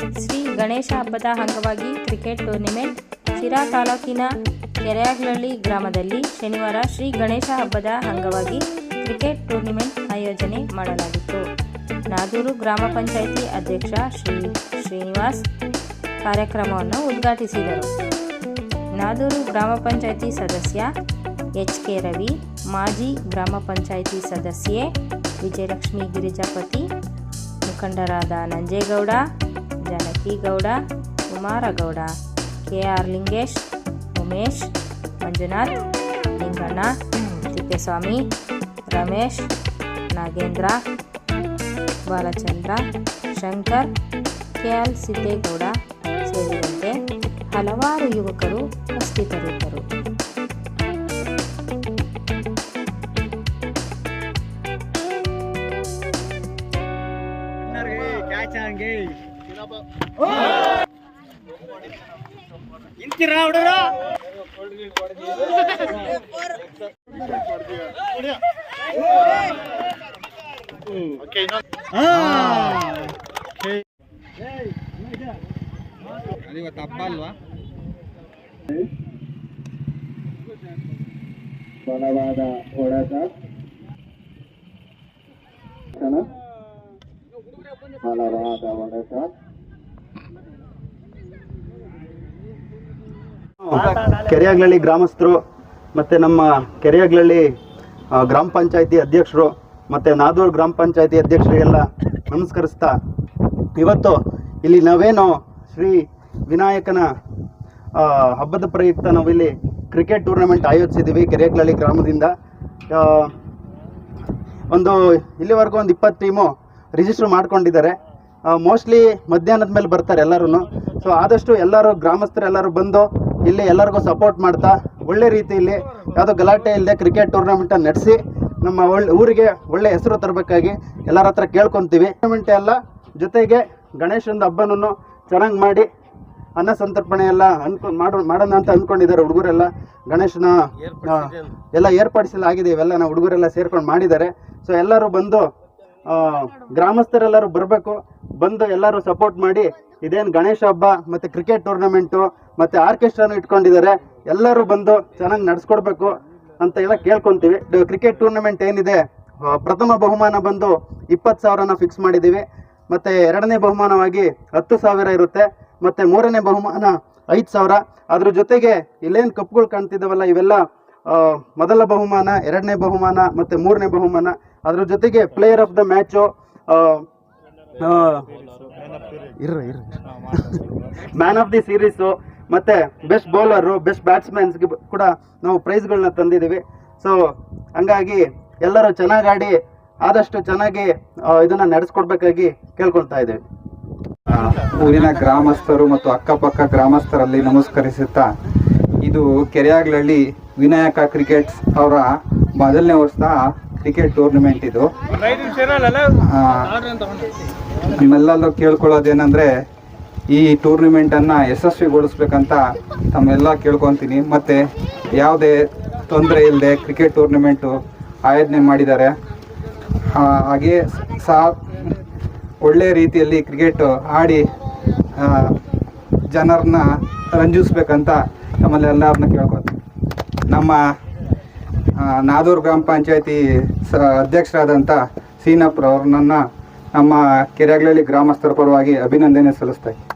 ಶ್ರೀ ಗಣೇಶ ಹಬ್ಬದ ಅಂಗವಾಗಿ cricket tournament Sira ತಾಲೂಕಿನ ಕೆರೆಯಾಗ್ಲಹಳ್ಳಿ ಗ್ರಾಮದಲ್ಲಿ ಶನಿವಾರ ಶ್ರೀ ಗಣೇಶ ಹಬ್ಬದ ಅಂಗವಾಗಿ ಕ್ರಿಕೆಟ್ ಟೂರ್ನಿಮೆಂಟ್ ಆಯೋಜನೆ ಮಾಡಲಾಗಿತ್ತು. ನಾದೂರು ಗ್ರಾಮ ಪಂಚಾಯಿತಿ ಅಧ್ಯಕ್ಷ ಶ್ರೀ ಶ್ರೀನಿವಾಸ್ ಕಾರ್ಯಕ್ರಮವನ್ನು ಉದ್ಘಾಟಿಸಿದರು. ನಾದೂರು ಗ್ರಾಮ ಪಂಚಾಯಿತಿ ಸದಸ್ಯ ಎಚ್ ಕೆ ರವಿ, ಮಾಜಿ ಗ್ರಾಮ ಪಂಚಾಯಿತಿ ಸದಸ್ಯೆ ವಿಜಯಲಕ್ಷ್ಮಿ ಗಿರಿಜಾಪತಿ, ಮುಖಂಡರಾದ Nanjegowda Janakigowda Kumaragowda K R Lingesh, Umesh, Manjunath, Linganna, Thippeswamy, Ramesh, Nagendra, Balachandra, Shankar K L Siddegowda ಸೇರಿದಂತೆ ಹಲವಾರು ಯುವಕರು ಉಪಸ್ಥಿತರಿದ್ದರು. ಇಂತಿರ ಹುಡುಗರು? ಇವತ್ತು ಹಬ್ಬ ಅಲ್ವಾ? ಬಲವಾದ ಹೊಡೆತ. ಬಲವಾದ ಹೊಡೆತ. ಕೆರೆಯಾಗ್ಲಳ್ಳಿ ಗ್ರಾಮಸ್ಥರು ಮತ್ತು ನಮ್ಮ ಕೆರೆಯಾಗ್ಲಳ್ಳಿ ಗ್ರಾಮ ಪಂಚಾಯತಿ ಅಧ್ಯಕ್ಷರು ಮತ್ತು ನಾದೂರು ಗ್ರಾಮ ಪಂಚಾಯತಿ ಅಧ್ಯಕ್ಷರಿಗೆಲ್ಲ ನಮಸ್ಕರಿಸ್ತಾ ಇವತ್ತು ಇಲ್ಲಿ ನಾವೇನು ಶ್ರೀ ವಿನಾಯಕನ ಹಬ್ಬದ ಪ್ರಯುಕ್ತ ನಾವಿಲ್ಲಿ ಕ್ರಿಕೆಟ್ ಟೂರ್ನಮೆಂಟ್ ಆಯೋಜಿಸಿದ್ದೀವಿ ಕೆರೆಯಾಗ್ಲಳ್ಳಿ ಗ್ರಾಮದಿಂದ. ಒಂದು ಇಲ್ಲಿವರೆಗೂ ಒಂದು ಇಪ್ಪತ್ತು ಟೀಮು ರಿಜಿಸ್ಟರ್ ಮಾಡ್ಕೊಂಡಿದ್ದಾರೆ. ಮೋಸ್ಟ್ಲಿ ಮಧ್ಯಾಹ್ನದ ಮೇಲೆ ಬರ್ತಾರೆ ಎಲ್ಲರೂ ಸೊ ಆದಷ್ಟು ಎಲ್ಲರೂ ಗ್ರಾಮಸ್ಥರು ಎಲ್ಲರೂ ಬಂದು ಇಲ್ಲಿ ಎಲ್ಲರಿಗೂ ಸಪೋರ್ಟ್ ಮಾಡ್ತಾ, ಒಳ್ಳೆ ರೀತಿಯಲ್ಲಿ ಯಾವುದೋ ಗಲಾಟೆ ಇಲ್ಲದೆ ಕ್ರಿಕೆಟ್ ಟೂರ್ನಮೆಂಟ್ ನಡೆಸಿ, ನಮ್ಮ ಒಳ್ಳೆ ಊರಿಗೆ ಒಳ್ಳೆ ಹೆಸರು ತರಬೇಕಾಗಿ ಎಲ್ಲರ ಹತ್ರ ಕೇಳ್ಕೊತೀವಿ. ಟೂರ್ನಮೆಂಟ್ ಎಲ್ಲ ಜೊತೆಗೆ ಗಣೇಶನ ಹಬ್ಬನೂ ಚೆನ್ನಾಗಿ ಮಾಡಿ, ಅನ್ನ ಸಂತರ್ಪಣೆ ಎಲ್ಲ ಅನ್ಕೊಂಡು ಮಾಡೋ, ಮಾಡೋಣ ಅಂತ ಅಂದ್ಕೊಂಡಿದ್ದಾರೆ ಹುಡುಗರೆಲ್ಲ. ಗಣೇಶನ ಎಲ್ಲ ಏರ್ಪಡಿಸಲು ಆಗಿದೆ, ಇವೆಲ್ಲ ನಾವು ಹುಡುಗರೆಲ್ಲ ಸೇರ್ಕೊಂಡು ಮಾಡಿದ್ದಾರೆ. ಸೊ ಎಲ್ಲರೂ ಬಂದು ಗ್ರಾಮಸ್ಥರೆಲ್ಲರೂ ಬರಬೇಕು, ಬಂದು ಎಲ್ಲರೂ ಸಪೋರ್ಟ್ ಮಾಡಿ ಇದೇನು ಗಣೇಶ ಹಬ್ಬ, ಮತ್ತು ಕ್ರಿಕೆಟ್ ಟೂರ್ನಮೆಂಟು ಮತ್ತು ಆರ್ಕೆಸ್ಟ್ರಾನು ಇಟ್ಕೊಂಡಿದ್ದಾರೆ. ಎಲ್ಲರೂ ಬಂದು ಚೆನ್ನಾಗಿ ನಡೆಸ್ಕೊಡ್ಬೇಕು ಅಂತ ಎಲ್ಲ ಕೇಳ್ಕೊತೀವಿ. ಕ್ರಿಕೆಟ್ ಟೂರ್ನಮೆಂಟ್ ಏನಿದೆ? ಪ್ರಥಮ ಬಹುಮಾನ ಬಂದು ಇಪ್ಪತ್ತು ಸಾವಿರನ ಫಿಕ್ಸ್ ಮಾಡಿದ್ದೀವಿ. ಮತ್ತು ಎರಡನೇ ಬಹುಮಾನವಾಗಿ ಹತ್ತು ಸಾವಿರ ಇರುತ್ತೆ. ಮತ್ತು ಮೂರನೇ ಬಹುಮಾನ ಐದು ಸಾವಿರ. ಅದ್ರ ಜೊತೆಗೆ ಇಲ್ಲೇನು ಕಪ್ಗಳು ಕಾಣ್ತಿದ್ದಾವಲ್ಲ, ಇವೆಲ್ಲ ಮೊದಲ ಬಹುಮಾನ, ಎರಡನೇ ಬಹುಮಾನ, ಮತ್ತು ಮೂರನೇ ಬಹುಮಾನ. ಅದ್ರ ಜೊತೆಗೆ ಪ್ಲೇಯರ್ ಆಫ್ ದ ಮ್ಯಾಚು ಇರ್ರ ಇರ್ರಿ. ಮ್ಯಾನ್ ಆಫ್ ದಿ ಸೀರೀಸ್ ಮತ್ತು ಬೆಸ್ಟ್ ಬೌಲರು ಬೆಸ್ಟ್ ಬ್ಯಾಟ್ಸ್ಮನ್ಸ್ಗೆ ಕೂಡ ನಾವು ಪ್ರೈಸ್ಗಳನ್ನ ತಂದಿದ್ದೀವಿ. ಸೊ ಹಂಗಾಗಿ ಎಲ್ಲರೂ ಚೆನ್ನಾಗಿ ಆಡಿ ಆದಷ್ಟು ಚೆನ್ನಾಗಿ ಇದನ್ನ ನಡೆಸ್ಕೊಡ್ಬೇಕಾಗಿ ಕೇಳ್ಕೊಳ್ತಾ ಇದ್ದೇವೆ. ಊರಿನ ಗ್ರಾಮಸ್ಥರು ಮತ್ತು ಅಕ್ಕಪಕ್ಕ ಗ್ರಾಮಸ್ಥರಲ್ಲಿ ನಮಸ್ಕರಿಸುತ್ತಾ ಇದು ಕೆರೆಯಾಗ್ಲಹಳ್ಳಿ ವಿನಾಯಕ ಕ್ರಿಕೆಟ್ಸ್ ಅವರ ಮೊದಲನೇ ವರ್ಷದ ಕ್ರಿಕೆಟ್ ಟೂರ್ನಮೆಂಟ್ ಇದು. ನಿಮ್ಮೆಲ್ಲರೂ ಕೇಳ್ಕೊಳ್ಳೋದೇನೆಂದರೆ ಈ ಟೂರ್ನಿಮೆಂಟನ್ನು ಯಶಸ್ವಿಗೊಳಿಸ್ಬೇಕಂತ ತಮ್ಮೆಲ್ಲ ಕೇಳ್ಕೊತೀನಿ. ಮತ್ತು ಯಾವುದೇ ತೊಂದರೆ ಇಲ್ಲದೆ ಕ್ರಿಕೆಟ್ ಟೂರ್ನಿಮೆಂಟು ಆಯೋಜನೆ ಮಾಡಿದ್ದಾರೆ. ಹಾಗೆ ಸಾ ಒಳ್ಳೆ ರೀತಿಯಲ್ಲಿ ಕ್ರಿಕೆಟ್ ಆಡಿ ಜನರನ್ನ ರಂಜಿಸ್ಬೇಕಂತ ನಮ್ಮಲ್ಲಿ ಎಲ್ಲರನ್ನ ಕೇಳ್ಕೊತೀನಿ ನಮ್ಮ ನಾದೂರು ಗ್ರಾಮ ಪಂಚಾಯತಿ ಸ ಅಧ್ಯಕ್ಷರಾದಂಥ ಸೀನಪ್ಪರವ್ರನ್ನ ನಮ್ಮ ಕೆರೆಗಳಲ್ಲಿ ಗ್ರಾಮಸ್ಥರ ಪರವಾಗಿ ಅಭಿನಂದನೆ ಸಲ್ಲಿಸ್ತಾ.